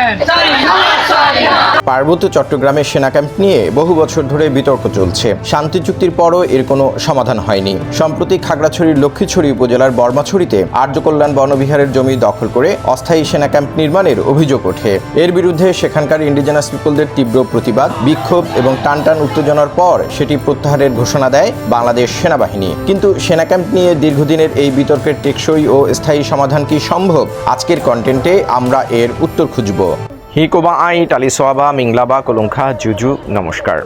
বলেন পার্বত্য চট্টগ্রামের সেনা ক্যাম্প নিয়ে বহু বছর ধরে বিতর্ক চলছে। শান্তি চুক্তির পরও এর কোনো সমাধান হয়নি। সম্প্রতি খাগড়াছড়ির লক্ষ্মীছড়ি উপজেলার বর্মাছড়িতে আর্যকল্যাণ বনবিহারের জমি দখল করে অস্থায়ী সেনা ক্যাম্প নির্মাণের অভিযোগ ওঠে। এর বিরুদ্ধে সেখানকার ইন্ডিজেনাস পিপলদের তীব্র প্রতিবাদ, বিক্ষোভ এবং টানটান উত্তেজনার পর সেটি প্রত্যাহারের ঘোষণা দেয় বাংলাদেশ সেনাবাহিনী। কিন্তু সেনা ক্যাম্প নিয়ে দীর্ঘদিনের এই বিতর্কের টেকসই ও স্থায়ী সমাধান কি সম্ভব? আজকের কন্টেন্টে আমরা এর উত্তর খুঁজব। হিকোবা আই, টালিসোয়াবা, মিংলাবা, কলুঙ্খা, জুজু, নমস্কার।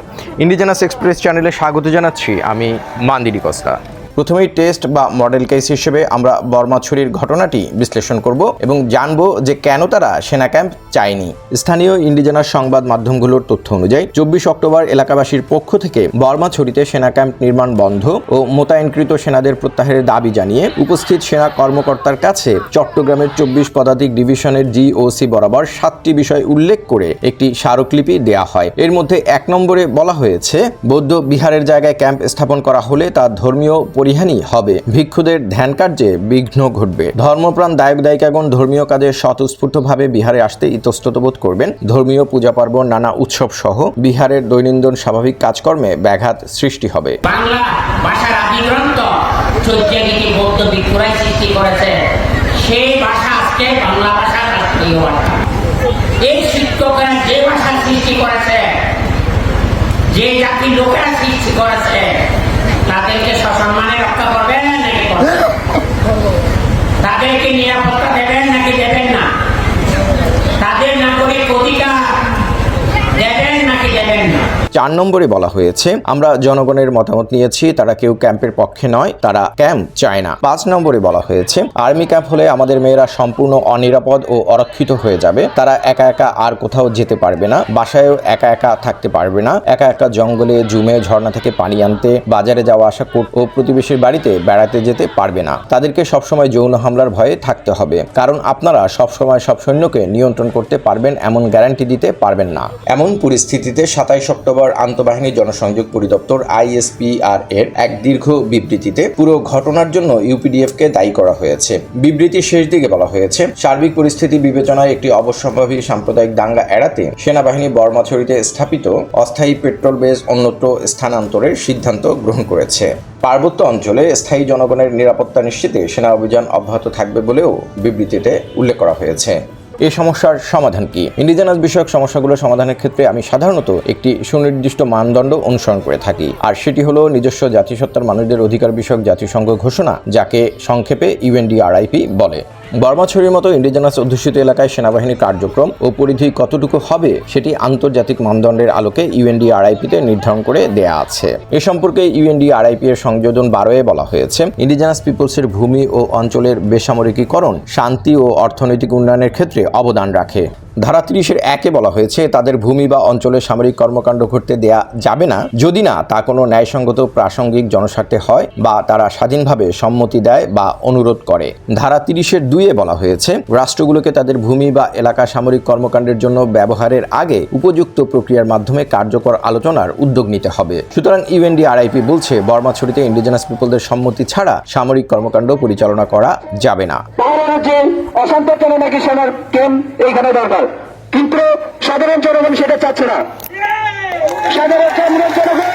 ইন্ডিজেনাস এক্সপ্রেস চ্যানেলে স্বাগত জানাচ্ছি, আমি মান্দিরি কস্তা প্রথমেই টেস্ট বা মডেল কেস হিসেবে আমরা বর্মাছড়ির ঘটনাটি বিশ্লেষণ করব এবং জানব যে কেন তারা সেনা ক্যাম্প চায়নি। স্থানীয় ইন্ডিজেনাস সংবাদ মাধ্যমগুলোর তথ্য অনুযায়ী, চব্বিশ অক্টোবর এলাকাবাসীর পক্ষ থেকে বর্মাছড়িতে সেনা ক্যাম্প নির্মাণ বন্ধ ও মোতায়েনকৃত সেনাদের প্রত্যাহারের দাবি জানিয়ে উপস্থিত সেনা কর্মকর্তার কাছে চট্টগ্রামের চব্বিশ পদাতিক ডিভিশনের জিওসি বরাবর সাতটি বিষয় উল্লেখ করে একটি স্মারকলিপি দেয়া হয়। এর মধ্যে এক নম্বরে বলা হয়েছে, বৌদ্ধ বিহারের জায়গায় ক্যাম্প স্থাপন করা হলে তা ধর্মীয় পরিহানি হবে। ভিক্ষুদের ধ্যান কার্যে বিঘ্ন ঘটবে। ধর্মপ্রাণ দায়ক দায়িকাগণ ধর্মীয় কাজে স্বতঃস্ফূর্তভাবে বিহারে আসতে ইতস্তত বোধ করবেন। ধর্মীয় পূজা পার্বণ নানা উৎসব সহ বিহারের দৈনন্দিন স্বাভাবিক কাজকর্মে ব্যাঘাত সৃষ্টি হবে। এই যে ভাষা সৃষ্টি করেছে, যে জাতির লোকেরা সৃষ্টি করেছে তাদেরকে সসম্মানে রক্ষা করবেন নাকি? তাদেরকে নিরাপত্তা দেবেন নাকি দেবেন না তাদের নাগরিক অধিকার দেবেন নাকি দেবেন না চার নম্বরে বলা হয়েছে, আমরা জনগণের মতামত নিয়েছি, তারা কেউ ক্যাম্পের পক্ষে নয়, তারা ক্যাম্প চায় না। পাঁচ নম্বরে বলা হয়েছে, আর্মি ক্যাম্প হলে আমাদের মেয়েরা সম্পূর্ণ অনিরাপদ ও অরক্ষিত হয়ে যাবে, তারা একা একা আর কোথাও যেতে পারবে না, বাসায়ও একা একা থাকতে পারবে না, একা একা জঙ্গলে জুমে ঝর্ণা থেকে পানি আনতে, বাজারে যাওয়া আসা ও প্রতিবেশীর বাড়িতে বেড়াতে যেতে পারবে না। তাদেরকে সবসময় যৌন হামলার ভয়ে থাকতে হবে, কারণ আপনারা সবসময় সব সৈন্যকে নিয়ন্ত্রণ করতে পারবেন, এমন গ্যারান্টি দিতে পারবেন না। এমন পরিস্থিতিতে সাতাইশ অক্টোবর আন্তঃবাহিনী জনসংযোগ পরিদপ্তর আইএসপিআর এর এক দীর্ঘ বিবৃতিতে পুরো ঘটনার জন্য ইউপিডিএফ কে দায়ী করা হয়েছে। বিবৃতির শেষ দিকে বলা হয়েছে, সার্বিক পরিস্থিতি বিবেচনায় একটি অবশ্যম্ভাবী সাম্প্রদায়িক দাঙ্গা এড়াতে সেনাবাহিনী বর্মাছড়িতে স্থাপিত অস্থায়ী পেট্রোল বেস অন্যত্র স্থানান্তরের সিদ্ধান্ত গ্রহণ করেছে। পার্বত্য অঞ্চলে স্থায়ী জনগণের নিরাপত্তা নিশ্চিতে সেনা অভিযান অব্যাহত থাকবে বলেও বিবৃতিতে উল্লেখ করা হয়েছে। এই সমস্যার সমাধান কি? ইন্ডিজেনাস বিষয়ক সমস্যাগুলো সমাধানের ক্ষেত্রে আমি সাধারণত একটি সুনির্দিষ্ট মানদণ্ড অনুসরণ করে থাকি। আর সেটি হলো নিজস্ব জাতিসত্তার মানুষদের অধিকার বিষয়ক জাতিসংঘ ঘোষণা, যাকে সংক্ষেপে ইউএনডিআরআইপি বলে। বর্মাছড়ির মতো ইন্ডিজেনাস অধ্যুষিত এলাকায় সেনাবাহিনীর কার্যক্রম ও পরিধি কতটুকু হবে সেটি আন্তর্জাতিক মানদণ্ডের আলোকে ইউএনডিআরআইপিতে নির্ধারণ করে দেয়া আছে। এ সম্পর্কে ইউএনডিআরআইপি এর সংযোজন বারোয় বলা হয়েছে। ইন্ডিজেনাস পিপলসের ভূমি ও অঞ্চলের বেসামরিকীকরণ শান্তি ও অর্থনৈতিক উন্নয়নের ক্ষেত্রে অবদান রাখে। ধারা তিরিশের একে বলা হয়েছে, তাদের ভূমি বা অঞ্চলে সামরিক কর্মকাণ্ড ঘটতে দেয়া যাবে না। যদি না, তা কোনো ন্যায়সঙ্গত প্রাসঙ্গিক জনস্বার্থে হয় বা তারা স্বাধীনভাবে সম্মতি দেয় বা অনুরোধ করে। ধারা তিরিশের দুইয়ে বলা হয়েছে, রাষ্ট্রগুলোকে তাদের ভূমি বা এলাকা সামরিক কর্মকাণ্ডের জন্য ব্যবহারের আগে উপযুক্ত প্রক্রিয়ার মাধ্যমে কার্যকর আলোচনার উদ্যোগ নিতে হবে। সুতরাং ইউএনডি আরআইপি বলছে বর্মা ছড়িতে ইন্ডিজেনাস পিপলদের সম্মতি ছাড়া সামরিক কর্মকাণ্ড পরিচালনা করা যাবে না। যে অশান্ত জন্য নাকি সেনার ক্যাম্প এইখানে দরকার কিন্তু সাধারণ জনগণ সেটা চাচ্ছে না। সাধারণ জনগণ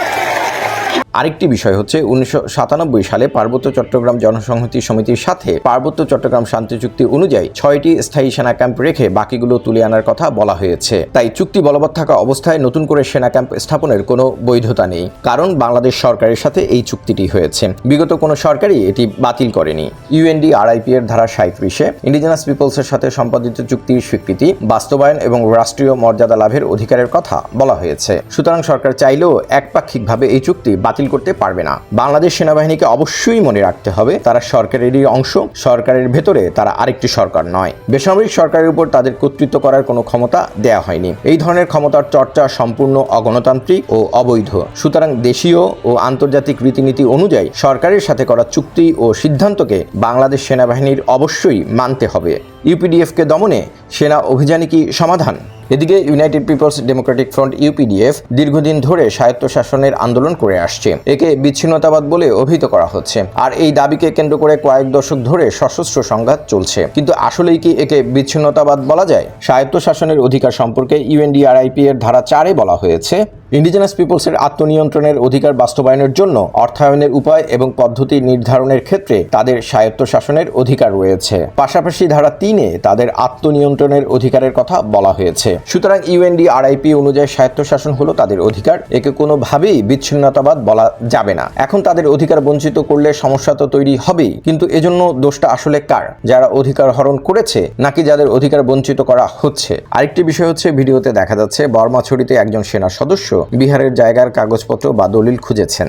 আরেকটি বিষয় হচ্ছে উনিশশো সাতানব্বই সালে পার্বত্য চট্টগ্রাম জনসংহতি সমিতির সাথে পার্বত্য চট্টগ্রাম শান্তি চুক্তি অনুযায়ী ছয়টি স্থায়ী সেনা ক্যাম্প রেখে বাকিগুলো তুলে আনার কথা বলা হয়েছে। তাই চুক্তি বলবৎ থাকা অবস্থায় নতুন করে সেনা ক্যাম্প স্থাপনের কোনো বৈধতা নেই, কারণ বাংলাদেশ সরকারের সাথে এই চুক্তিটি হয়েছে। বিগত কোনো সরকারই এটি বাতিল করেনি। ইউএনডি আরআইপি এর ধারা সাঁত্রিশে ইন্ডিজেনাস পিপলসের সাথে সম্পাদিত চুক্তির স্বীকৃতি, বাস্তবায়ন এবং রাষ্ট্রীয় মর্যাদা লাভের অধিকারের কথা বলা হয়েছে। সুতরাং সরকার চাইলেও একপাক্ষিকভাবে এই চুক্তি বাতিল করতে পারবে না। বাংলাদেশ সেনাবাহিনীকে অবশ্যই মনে রাখতে হবে, তারা সরকারেরই অংশ, সরকারের ভেতরে তারা আরেকটি সরকার নয়। বেসামরিক সরকারের উপর তাদের কর্তৃত্ব করার কোনো ক্ষমতা দেয়া হয়নি। এই ধরনের ক্ষমতার চর্চা সম্পূর্ণ অগণতান্ত্রিক ও অবৈধ। সুতরাং দেশীয় ও আন্তর্জাতিক রীতিনীতি অনুযায়ী সরকারের সাথে করা চুক্তি ও সিদ্ধান্তকে বাংলাদেশ সেনাবাহিনীর অবশ্যই মানতে হবে। ইউপিডিএফকে দমনে সেনা অভিযানে কি সমাধান? এদিকে United People's Democratic Front UPDF দীর্ঘদিন ধরে স্বায়ত্তশাসনের আন্দোলন করে আসছে। একে বিচ্ছিন্নতাবাদ বলে অভিহিত করা হচ্ছে। আর এই দাবিকে কেন্দ্র করে কয়েক দশক ধরে সশস্ত্র সংঘাত চলছে। কিন্তু আসলেই কি একে বিচ্ছিন্নতাবাদ বলা যায়? স্বায়ত্তশাসনের অধিকার সম্পর্কে ইউএনডিআরআইপি এর ধারা চারে বলা হয়েছে ইন্ডিজিনাস পিপলসের আত্মনিয়ন্ত্রণের অধিকার বাস্তবায়নের জন্য অর্থায়নের উপায় এবং পদ্ধতি নির্ধারণের ক্ষেত্রে তাদের স্বায়ত্তশাসনের অধিকার রয়েছে। পাশাপাশি ধারা তিনে তাদের আত্মনিয়ন্ত্রণের অধিকারের কথা বলা হয়েছে। সুতরাং ইউএনডি আরআইপি অনুযায়ী স্বায়ত্তশাসন হলো তাদের অধিকার। একে কোনোভাবেই বিচ্ছিন্নতাবাদ বলা যাবে না। এখন তাদের অধিকার বঞ্চিত করলে সমস্যা তো তৈরি হবেই। কিন্তু এজন্য দোষটা আসলে কার? যারা অধিকার হরণ করেছে নাকি যাদের অধিকার বঞ্চিত করা হচ্ছে? আরেকটি বিষয় হচ্ছে ভিডিওতে দেখা যাচ্ছে বর্মাছড়িতে একজন সেনা সদস্য বিহারের জায়গার কাগজপত্র বা দলিল খুঁজেছেন।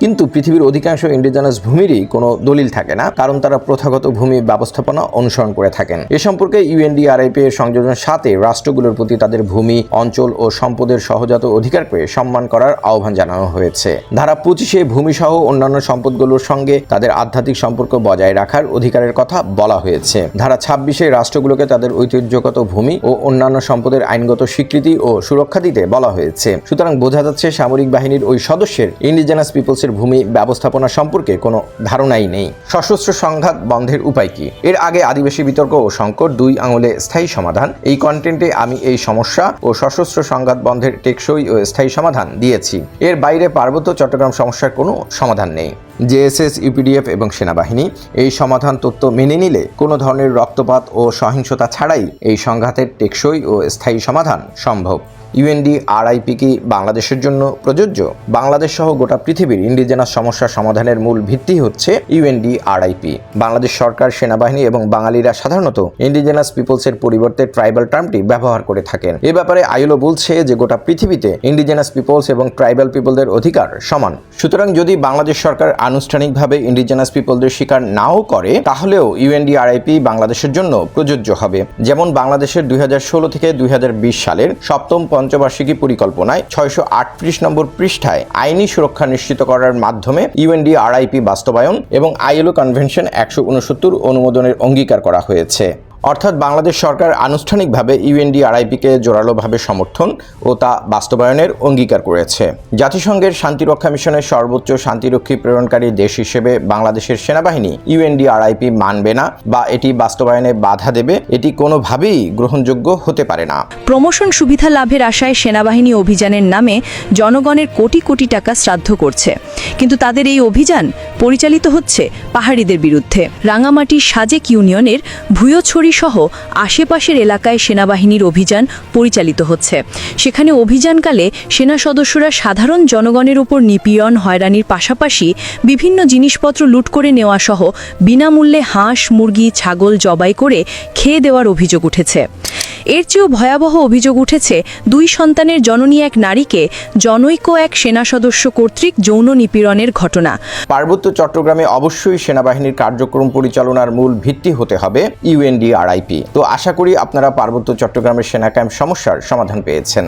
কিন্তু পৃথিবীর অধিকাংশ ইন্ডিজিনাস ভূমিরই কোনো দলিল থাকে না। কারণ তারা প্রথাগত ভূমি ব্যবস্থাপনা অনুসরণ করে থাকেন। এ সম্পর্কে ইউএনডিআরআইপি এর সংযোজন সাথে রাষ্ট্রগুলোর প্রতি তাদের ভূমি, অঞ্চল ও সম্পদের সহজাত অধিকারকে সম্মান করার আহ্বান জানানো হয়েছে। ধারা পঁচিশে ভূমি সহ অন্যান্য সম্পদগুলোর সঙ্গে তাদের আধ্যাত্মিক সম্পর্ক বজায় রাখার অধিকারের কথা বলা হয়েছে। ধারা ছাব্বিশে রাষ্ট্রগুলোকে তাদের ঐতিহ্যগত ভূমি ও অন্যান্য সম্পদের আইনগত স্বীকৃতি ও সুরক্ষা দিতে বলা হয়েছে। সুতরাং বোঝা যাচ্ছে সামরিক বাহিনীর ওই সদস্যের ইন্ডিজেনাস পিপলসের ভূমি ব্যবস্থাপনা সম্পর্কে কোনো ধারণাই নেই। সশস্ত্র সংঘাত বন্ধের উপায় কি? এর আগে আদিবাসী বিতর্ক ও সংকট, দুই আঙুলে স্থায়ী সমাধান। এই কন্টেন্টে আমি এই সমস্যা ও সশস্ত্র সংঘাত বন্ধের টেকসই ও স্থায়ী সমাধান দিয়েছি। এর বাইরে পার্বত্য চট্টগ্রাম সমস্যার কোনো সমাধান নেই। জেএসএস ইউপিডিএফ এবং সেনাবাহিনী এই সমাধান তত্ত্ব মেনে নিলে কোনো ধরনের রক্তপাত ও সহিংসতা ছাড়াই এই সংঘাতের টেকসই ও স্থায়ী সমাধান সম্ভব। ইউএনডি আরআইপি কি বাংলাদেশের জন্য প্রযোজ্য? বাংলাদেশ সহ গোটা পৃথিবীর ইন্ডিজেনাস সমস্যা সমাধানের মূল ভিত্তি হচ্ছে ইউএনডি আরআইপি বাংলাদেশ সরকার, সেনাবাহিনী এবং বাঙালিরা সাধারণত ইন্ডিজেনাস পিপলসের পরিবর্তে ট্রাইবাল টার্মটি ব্যবহার করে থাকেন। এ ব্যাপারে আইলো বলছে যে গোটা পৃথিবীতে ইন্ডিজেনাস পিপলস এবং ট্রাইবাল পিপলদের অধিকার সমান। সুতরাং যদি বাংলাদেশ সরকার আনুষ্ঠানিকভাবে ইন্ডিজেনাস পিপলদের স্বীকার নাও করে, তাহলেও ইউএনডিআরআইপি বাংলাদেশের জন্য প্রযোজ্য হবে। যেমন বাংলাদেশের দুই হাজার ষোলো থেকে দুই হাজার বিশ সালের সপ্তম পঞ্চবার্ষিকী পরিকল্পনায় ছয়শো আটত্রিশ নম্বর পৃষ্ঠায় আইনি সুরক্ষা নিশ্চিত করার মাধ্যমে ইউএনডিআরআইপি বাস্তবায়ন এবং আইএলও কনভেনশন একশো উনসত্তর অনুমোদনের অঙ্গীকার করা হয়েছে। অর্থাৎ বাংলাদেশ সরকার আনুষ্ঠানিকভাবে ইউএনডি আরআইপিকে জোরালোভাবে সমর্থন ও তা বাস্তবায়নের অঙ্গীকার করেছে। জাতিসংঘের শান্তিরক্ষা মিশনের সর্বোচ্চ শান্তিরক্ষী প্রেরণকারী দেশ হিসেবে বাংলাদেশের সেনাবাহিনী ইউএনডি আরআইপি মানবে না বা এটি বাস্তবায়নে বাধা দেবে, এটি কোনোভাবেই গ্রহণযোগ্য হতে পারে না। প্রমোশন সুবিধা লাভের আশায় সেনাবাহিনী অভিযানের নামে জনগণের কোটি কোটি টাকা শ্রাদ্ধ করছে। কিন্তু তাদের এই অভিযান পরিচালিত হচ্ছে পাহাড়িদের বিরুদ্ধে। রাঙামাটির সাজেক ইউনিয়নের ভুয়োছড়ি সহ আশেপাশের এলাকায় সেনাবাহিনীর অভিযান পরিচালিত হচ্ছে। সেখানে অভিযানকালে সেনা সদস্যরা সাধারণ জনগণের উপর নিপীড়ন, হয়রানির পাশাপাশি বিভিন্ন জিনিসপত্র লুট করে নেওয়া সহ বিনামূল্যে হাঁস, মুরগি, ছাগল জবাই করে খেয়ে দেওয়ার অভিযোগ উঠেছে। এর চেয়েও ভয়াবহ অভিযোগ উঠেছে, দুই সন্তানের জননী এক নারীকে জনৈক এক সেনা সদস্য কর্তৃক যৌন নিপীড়নের ঘটনা। পার্বত্য চট্টগ্রামে অবশ্যই সেনাবাহিনীর কার্যক্রম পরিচালনার মূল ভিত্তি হতে হবে ইউএনডি আরআইপি তো আশা করি আপনারা পার্বত্য চট্টগ্রামের সেনা ক্যাম্প সমস্যার সমাধান পেয়েছেন।